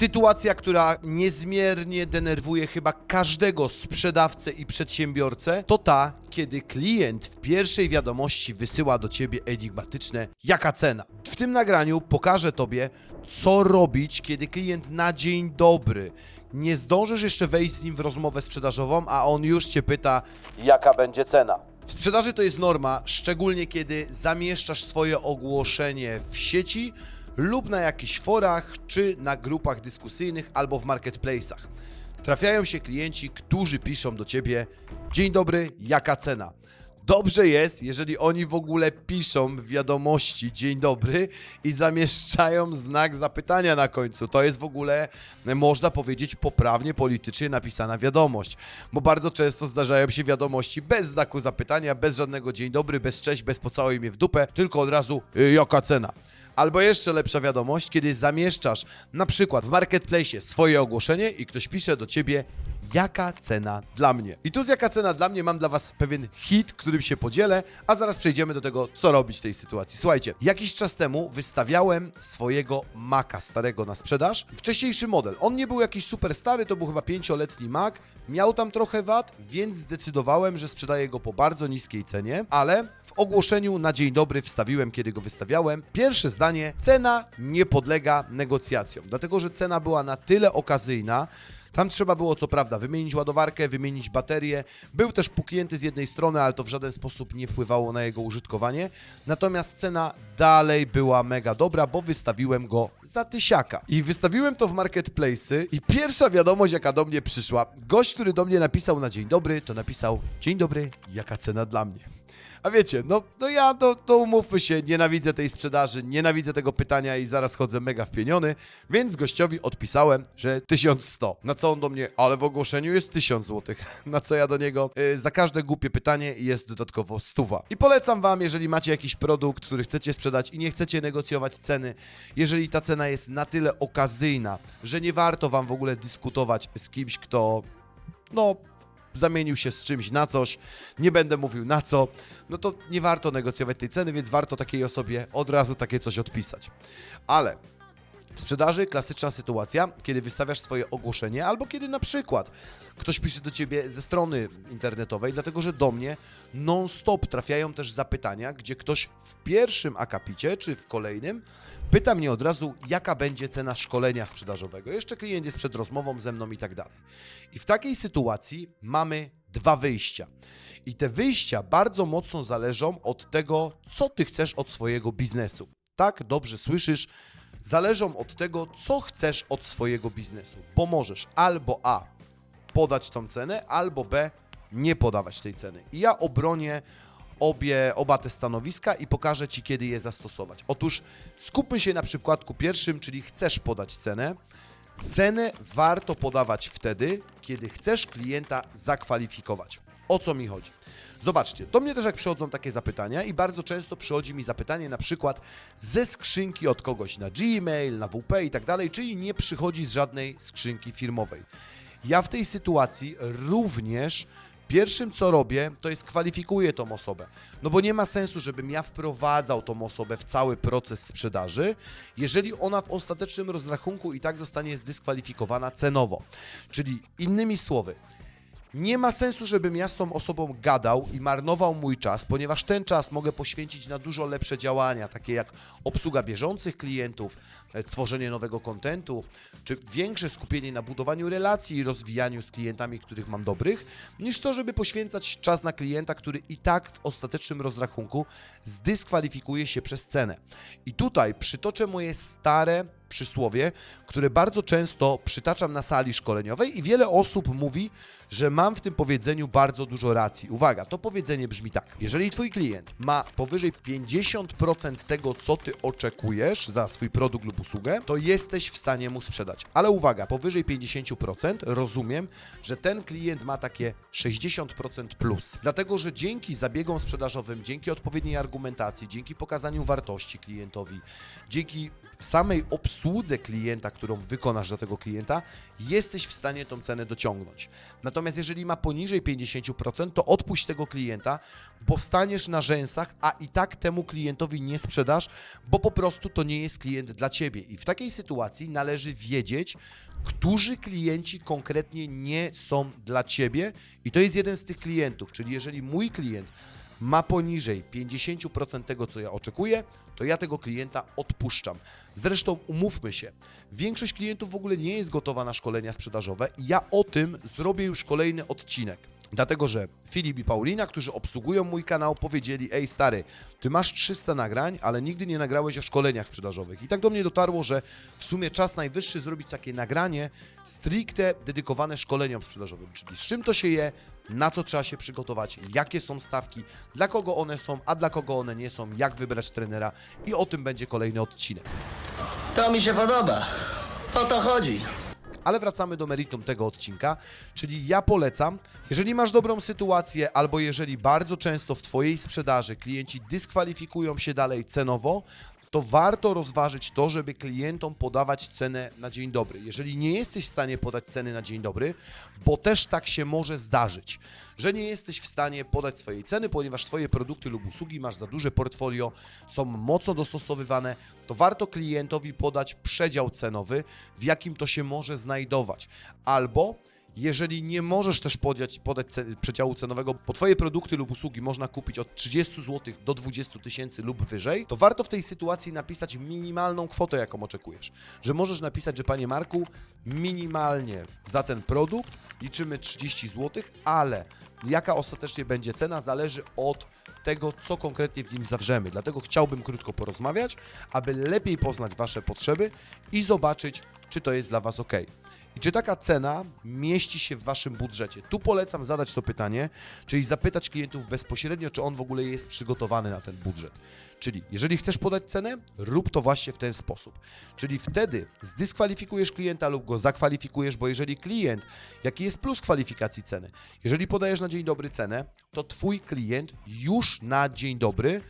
Sytuacja, która niezmiernie denerwuje chyba każdego sprzedawcę i przedsiębiorcę, to ta, kiedy klient w pierwszej wiadomości wysyła do ciebie enigmatyczne jaka cena. W tym nagraniu pokażę tobie, co robić, kiedy klient na dzień dobry nie zdążysz jeszcze wejść z nim w rozmowę sprzedażową, a on już cię pyta, jaka będzie cena. W sprzedaży to jest norma, szczególnie kiedy zamieszczasz swoje ogłoszenie w sieci lub na jakichś forach, czy na grupach dyskusyjnych, albo w marketplace'ach. Trafiają się klienci, którzy piszą do ciebie: Dzień dobry, jaka cena? Dobrze jest, jeżeli oni w ogóle piszą w wiadomości dzień dobry i zamieszczają znak zapytania na końcu. To jest w ogóle, można powiedzieć, poprawnie politycznie napisana wiadomość. Bo bardzo często zdarzają się wiadomości bez znaku zapytania, bez żadnego dzień dobry, bez cześć, bez pocałuj mnie w dupę, tylko od razu y, jaka cena. Albo jeszcze lepsza wiadomość, kiedy zamieszczasz na przykład w marketplace swoje ogłoszenie i ktoś pisze do ciebie, jaka cena dla mnie. I tu z jaka cena dla mnie mam dla was pewien hit, którym się podzielę, a zaraz przejdziemy do tego, co robić w tej sytuacji. Słuchajcie, jakiś czas temu wystawiałem swojego Maca starego na sprzedaż. Wcześniejszy model. On nie był jakiś super stary, to był chyba pięcioletni Mac. Miał tam trochę wad, więc zdecydowałem, że sprzedaję go po bardzo niskiej cenie, ale w ogłoszeniu na dzień dobry wstawiłem, kiedy go wystawiałem. Pierwsze zdanie: cena nie podlega negocjacjom, dlatego że cena była na tyle okazyjna. Tam trzeba było co prawda wymienić ładowarkę, wymienić baterię. Był też puknięty z jednej strony, ale to w żaden sposób nie wpływało na jego użytkowanie. Natomiast cena dalej była mega dobra, bo wystawiłem go za tysiaka. I wystawiłem to w marketplace'y i pierwsza wiadomość, jaka do mnie przyszła, gość, który do mnie napisał na dzień dobry, to napisał dzień dobry, jaka cena dla mnie. A wiecie, no, no ja, to, to umówmy się, nienawidzę tej sprzedaży, nienawidzę tego pytania i zaraz chodzę mega wpieniony, więc gościowi odpisałem, że 1100. Na co on do mnie, ale w ogłoszeniu jest 1000 zł. Na co ja do niego, y, za każde głupie pytanie jest dodatkowo stuwa. I polecam wam, jeżeli macie jakiś produkt, który chcecie sprzedać i nie chcecie negocjować ceny, jeżeli ta cena jest na tyle okazyjna, że nie warto wam w ogóle dyskutować z kimś, kto no, zamienił się z czymś na coś, nie będę mówił na co, no to nie warto negocjować tej ceny, więc warto takiej osobie od razu takie coś odpisać. Ale w sprzedaży klasyczna sytuacja, kiedy wystawiasz swoje ogłoszenie, albo kiedy na przykład ktoś pisze do ciebie ze strony internetowej, dlatego że do mnie non-stop trafiają też zapytania, gdzie ktoś w pierwszym akapicie czy w kolejnym pyta mnie od razu, jaka będzie cena szkolenia sprzedażowego. Jeszcze klient jest przed rozmową ze mną i tak dalej. I w takiej sytuacji mamy dwa wyjścia. I te wyjścia bardzo mocno zależą od tego, co ty chcesz od swojego biznesu. Tak, dobrze słyszysz, zależą od tego, co chcesz od swojego biznesu, bo możesz albo A podać tą cenę, albo B nie podawać tej ceny. I ja obronię obie, oba te stanowiska i pokażę Ci, kiedy je zastosować. Otóż skupmy się na przykładku pierwszym, czyli chcesz podać cenę. Cenę warto podawać wtedy, kiedy chcesz klienta zakwalifikować. O co mi chodzi? Zobaczcie, do mnie też jak przychodzą takie zapytania i bardzo często przychodzi mi zapytanie na przykład ze skrzynki od kogoś na Gmail, na WP i tak dalej, czyli nie przychodzi z żadnej skrzynki firmowej. Ja w tej sytuacji również pierwszym co robię, to jest kwalifikuję tą osobę. No bo nie ma sensu, żebym ja wprowadzał tą osobę w cały proces sprzedaży, jeżeli ona w ostatecznym rozrachunku i tak zostanie zdyskwalifikowana cenowo. Czyli innymi słowy, nie ma sensu, żebym ja z tą osobą gadał i marnował mój czas, ponieważ ten czas mogę poświęcić na dużo lepsze działania, takie jak obsługa bieżących klientów, e, tworzenie nowego kontentu, czy większe skupienie na budowaniu relacji i rozwijaniu z klientami, których mam dobrych, niż to, żeby poświęcać czas na klienta, który i tak w ostatecznym rozrachunku zdyskwalifikuje się przez cenę. I tutaj przytoczę moje stare przysłowie, które bardzo często przytaczam na sali szkoleniowej i wiele osób mówi, że mam w tym powiedzeniu bardzo dużo racji. Uwaga, to powiedzenie brzmi tak. Jeżeli twój klient ma powyżej 50% tego, co ty oczekujesz za swój produkt lub usługę, to jesteś w stanie mu sprzedać. Ale uwaga, powyżej 50% rozumiem, że ten klient ma takie 60% plus. Dlatego, że dzięki zabiegom sprzedażowym, dzięki odpowiedniej argumentacji, dzięki pokazaniu wartości klientowi, dzięki samej obsłudze klienta, którą wykonasz dla tego klienta, jesteś w stanie tą cenę dociągnąć. Natomiast jeżeli ma poniżej 50%, to odpuść tego klienta, bo staniesz na rzęsach, a i tak temu klientowi nie sprzedasz, bo po prostu to nie jest klient dla ciebie. I w takiej sytuacji należy wiedzieć, którzy klienci konkretnie nie są dla ciebie, i to jest jeden z tych klientów, czyli jeżeli mój klient ma poniżej 50% tego, co ja oczekuję, to ja tego klienta odpuszczam. Zresztą umówmy się, większość klientów w ogóle nie jest gotowa na szkolenia sprzedażowe i ja o tym zrobię już kolejny odcinek. Dlatego, że Filip i Paulina, którzy obsługują mój kanał, powiedzieli: Ej, stary, ty masz 300 nagrań, ale nigdy nie nagrałeś o szkoleniach sprzedażowych. I tak do mnie dotarło, że w sumie czas najwyższy zrobić takie nagranie stricte dedykowane szkoleniom sprzedażowym. Czyli z czym to się je, na co trzeba się przygotować, jakie są stawki, dla kogo one są, a dla kogo one nie są, jak wybrać trenera. I o tym będzie kolejny odcinek. To mi się podoba. O to chodzi. Ale wracamy do meritum tego odcinka, czyli ja polecam, jeżeli masz dobrą sytuację, albo jeżeli bardzo często w Twojej sprzedaży klienci dyskwalifikują się dalej cenowo, to warto rozważyć to, żeby klientom podawać cenę na dzień dobry. Jeżeli nie jesteś w stanie podać ceny na dzień dobry, bo też tak się może zdarzyć, że nie jesteś w stanie podać swojej ceny, ponieważ Twoje produkty lub usługi masz za duże portfolio, są mocno dostosowywane, to warto klientowi podać przedział cenowy, w jakim to się może znajdować. Albo jeżeli nie możesz też podać, podać przedziału cenowego, bo Twoje produkty lub usługi można kupić od 30 zł do 20 tysięcy lub wyżej, to warto w tej sytuacji napisać minimalną kwotę, jaką oczekujesz. Że możesz napisać, że Panie Marku, minimalnie za ten produkt liczymy 30 zł, ale jaka ostatecznie będzie cena, zależy od tego, co konkretnie w nim zawrzemy. Dlatego chciałbym krótko porozmawiać, aby lepiej poznać Wasze potrzeby i zobaczyć, czy to jest dla Was ok. I czy taka cena mieści się w Waszym budżecie? Tu polecam zadać to pytanie, czyli zapytać klientów bezpośrednio, czy on w ogóle jest przygotowany na ten budżet. Czyli jeżeli chcesz podać cenę, rób to właśnie w ten sposób. Czyli wtedy zdyskwalifikujesz klienta lub go zakwalifikujesz, bo jeżeli klient, jaki jest plus kwalifikacji ceny, jeżeli podajesz na dzień dobry cenę, to Twój klient już na dzień dobry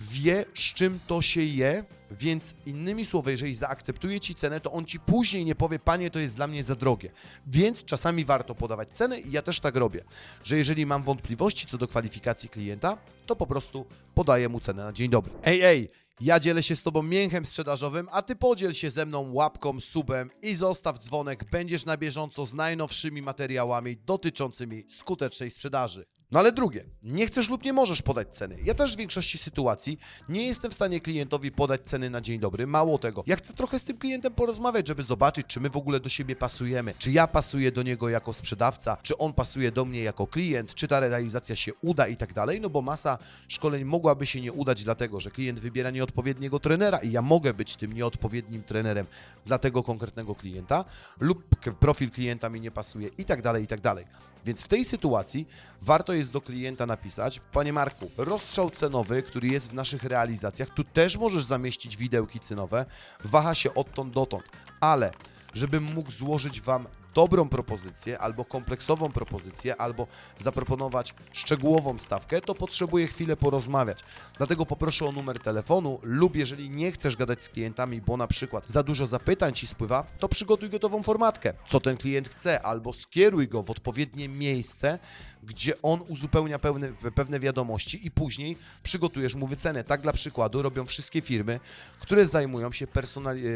wie, z czym to się je, więc innymi słowy, jeżeli zaakceptuje ci cenę, to on ci później nie powie, panie, to jest dla mnie za drogie. Więc czasami warto podawać cenę i ja też tak robię, że jeżeli mam wątpliwości co do kwalifikacji klienta, to po prostu podaję mu cenę na dzień dobry. Ej, ej! Ja dzielę się z Tobą mięchem sprzedażowym, a Ty podziel się ze mną łapką, subem i zostaw dzwonek. Będziesz na bieżąco z najnowszymi materiałami dotyczącymi skutecznej sprzedaży. No ale drugie, nie chcesz lub nie możesz podać ceny. Ja też w większości sytuacji nie jestem w stanie klientowi podać ceny na dzień dobry. Mało tego, ja chcę trochę z tym klientem porozmawiać, żeby zobaczyć, czy my w ogóle do siebie pasujemy. Czy ja pasuję do niego jako sprzedawca, czy on pasuje do mnie jako klient, czy ta realizacja się uda i tak dalej. No bo masa szkoleń mogłaby się nie udać, dlatego że klient wybiera nieodpowiedniego trenera i ja mogę być tym nieodpowiednim trenerem dla tego konkretnego klienta, lub profil klienta mi nie pasuje i tak dalej, i tak dalej. Więc w tej sytuacji warto jest do klienta napisać, panie Marku, rozstrzał cenowy, który jest w naszych realizacjach, tu też możesz zamieścić widełki cenowe, waha się odtąd dotąd, ale żebym mógł złożyć Wam dobrą propozycję, albo kompleksową propozycję, albo zaproponować szczegółową stawkę, to potrzebuję chwilę porozmawiać. Dlatego poproszę o numer telefonu lub jeżeli nie chcesz gadać z klientami, bo na przykład za dużo zapytań Ci spływa, to przygotuj gotową formatkę, co ten klient chce, albo skieruj go w odpowiednie miejsce, gdzie on uzupełnia pewne, pewne wiadomości i później przygotujesz mu wycenę. Tak dla przykładu robią wszystkie firmy, które zajmują się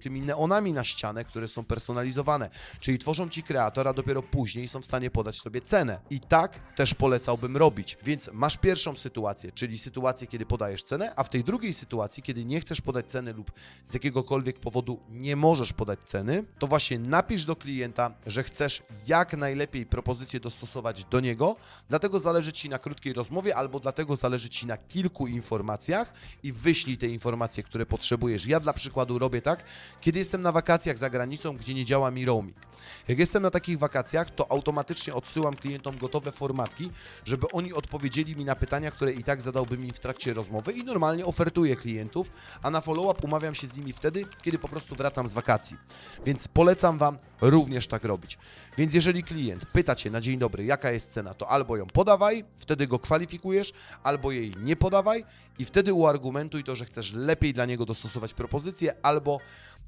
tymi neonami na ścianę, które są personalizowane, czyli tworzą Ci kreatora, dopiero później są w stanie podać Tobie cenę. I tak też polecałbym robić. Więc masz pierwszą sytuację, czyli sytuację, kiedy podajesz cenę, a w tej drugiej sytuacji, kiedy nie chcesz podać ceny lub z jakiegokolwiek powodu nie możesz podać ceny, to właśnie napisz do klienta, że chcesz jak najlepiej propozycję dostosować do niego, dlatego zależy Ci na krótkiej rozmowie albo dlatego zależy Ci na kilku informacjach i wyślij te informacje, które potrzebujesz. Ja dla przykładu robię tak, kiedy jestem na wakacjach za granicą, gdzie nie działa mi roaming. Jak jestem na takich wakacjach, to automatycznie odsyłam klientom gotowe formatki, żeby oni odpowiedzieli mi na pytania, które i tak zadałbym im w trakcie rozmowy i normalnie ofertuję klientów, a na follow-up umawiam się z nimi wtedy, kiedy po prostu wracam z wakacji. Więc polecam Wam również tak robić. Więc jeżeli klient pyta Cię na dzień dobry, jaka jest cena, to albo ją podawaj, wtedy go kwalifikujesz, albo jej nie podawaj i wtedy uargumentuj to, że chcesz lepiej dla niego dostosować propozycję, albo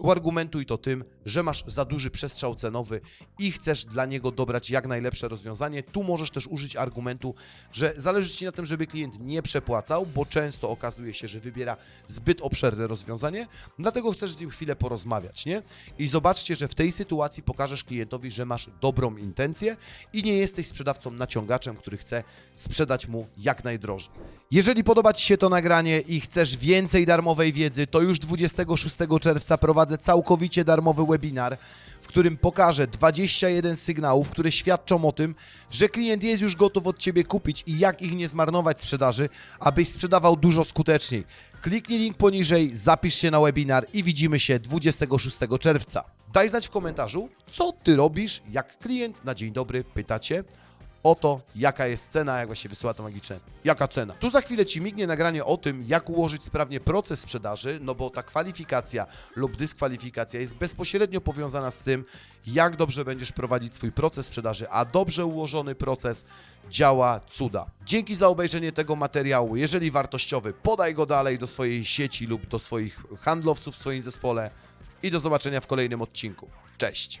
uargumentuj to tym, że masz za duży przestrzał cenowy i chcesz dla niego dobrać jak najlepsze rozwiązanie. Tu możesz też użyć argumentu, że zależy Ci na tym, żeby klient nie przepłacał, bo często okazuje się, że wybiera zbyt obszerne rozwiązanie, dlatego chcesz z nim chwilę porozmawiać, nie? I zobaczcie, że w tej sytuacji pokażesz klientowi, że masz dobrą intencję i nie jesteś sprzedawcą naciągaczem, który chce sprzedać mu jak najdrożej. Jeżeli podoba Ci się to nagranie i chcesz więcej darmowej wiedzy, to już 26 czerwca prowadzę całkowicie darmowy webinar, w którym pokażę 21 sygnałów, które świadczą o tym, że klient jest już gotów od Ciebie kupić i jak ich nie zmarnować w sprzedaży, abyś sprzedawał dużo skuteczniej. Kliknij link poniżej, zapisz się na webinar i widzimy się 26 czerwca. Daj znać w komentarzu, co Ty robisz, jak klient na dzień dobry pyta Cię, o to, jaka jest cena, jak właśnie wysyła to magiczne. Jaka cena? Tu za chwilę Ci mignie nagranie o tym, jak ułożyć sprawnie proces sprzedaży, no bo ta kwalifikacja lub dyskwalifikacja jest bezpośrednio powiązana z tym, jak dobrze będziesz prowadzić swój proces sprzedaży, a dobrze ułożony proces działa cuda. Dzięki za obejrzenie tego materiału. Jeżeli wartościowy, podaj go dalej do swojej sieci lub do swoich handlowców w swoim zespole i do zobaczenia w kolejnym odcinku. Cześć!